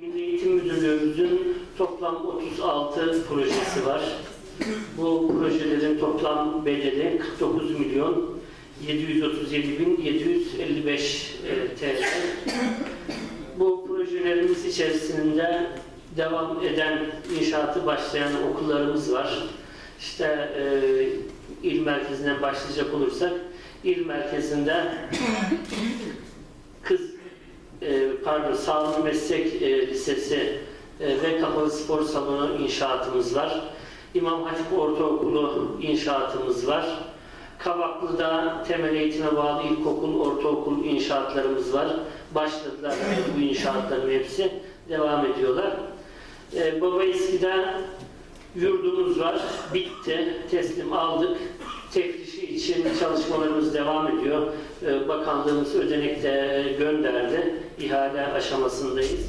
Milli Eğitim Müdürlüğümüzün toplam 36 projesi var. Bu projelerin toplam bedeli 49 milyon 737 bin 755 e, TL. Bu projelerimiz içerisinde devam eden inşaatı başlayan okullarımız var. İşte e, il merkezinden başlayacak olursak il merkezinde pardon Sağlık Meslek e, Lisesi e, ve Kapalı Spor Salonu inşaatımız var. İmam Hatip Ortaokulu inşaatımız var. Kavaklı'da temel eğitime bağlı ilkokul, ortaokul inşaatlarımız var. Başladılar bu inşaatların hepsi. Devam ediyorlar. E, Baba Eski'de yurdumuz var. Bitti. Teslim aldık. Tefrişi için çalışmalarımız devam ediyor. E, Bakanlığımız ödenek de gönderdi. İhale aşamasındayız.